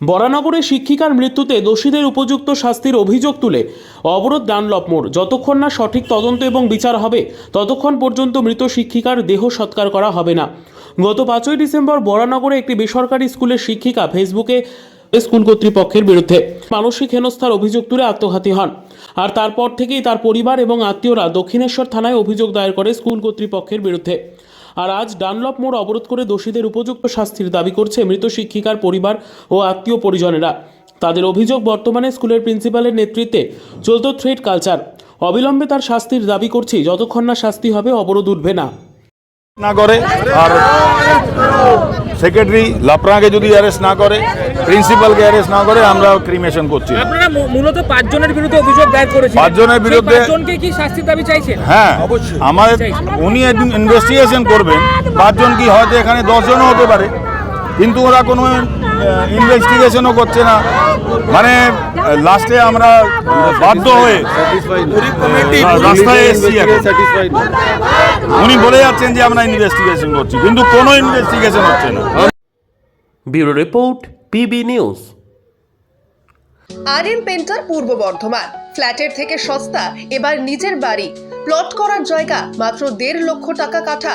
বরানগরে শিক্ষিকার মৃত্যুতে দোষীদের উপযুক্ত শাস্তির অভিযোগ তুলে অবরোধ ডানলপ মোড়। যতক্ষণ না সঠিক তদন্ত এবং বিচার হবে, ততক্ষণ পর্যন্ত মৃত শিক্ষিকার দেহ সৎকার করা হবে না। গত পাঁচই ডিসেম্বর বরানগরে একটি বেসরকারি স্কুলের শিক্ষিকা ফেসবুকে স্কুল কর্তৃপক্ষের বিরুদ্ধে। মানসিক হেনস্থার অভিযোগ তুলে আত্মঘাতী হন। আর তারপর থেকেই তার পরিবার এবং আত্মীয়রা দক্ষিণেশ্বর থানায় অভিযোগ দায়ের করে স্কুল কর্তৃপক্ষের বিরুদ্ধে। আর আজ ডানলপ মোড় অবরোধ করে দোষীদের উপযুক্ত শাস্তির দাবি করছে মৃত শিক্ষিকার পরিবার ও আত্মীয় পরিজনেরা। তাদের অভিযোগ বর্তমানে স্কুলের প্রিন্সিপালের নেতৃত্বে চলত থ্রেড কালচার। অবিলম্বে তার শাস্তির দাবি করছি, যতক্ষণ না শাস্তি হবে অবরোধ উঠবে না। না করে আর সেক্রেটারি লাপরাকে যদি অ্যারেস্ট না করে প্রিন্সিপালকে অ্যারেস্ট না করে আমরা ক্রিমেশন করছি। আপনারা মূলত পাঁচজনের বিরুদ্ধে অভিযোগ দায়ের করেছেন পাঁচজনের বিরুদ্ধে- পাঁচজনকে কি শাস্তির দাবি চাইছেন? হ্যাঁ আমাদের উনি ইনভেস্টিগেশন করবেন। পাঁচজন কি হয়তো এখানে দশজনও হতে পারে। কিন্তু ওরা কোনো ইনভেস্টিগেশনও করছে না। মানে লাস্টে আমরা বাধ্য হয়ে রাস্তায় এসছি এখন। উনি বলে যাচ্ছেন যে আমরা ইনভেস্টিগেশন করছি কিন্তু কোনো ইনভেস্টিগেশন হচ্ছে না। Bureau report PB news. আর পেন্টার পূর্ব বর্ধমান। ফ্ল্যাটের থেকে সস্তা এবার নিজের বাড়ি। প্লট করার জায়গা মাত্র দেড় লক্ষ টাকা কাঠা।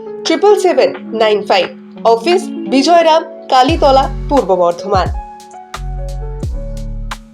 triple seven nine five office Bijoyram Kalitala Purba Bardhaman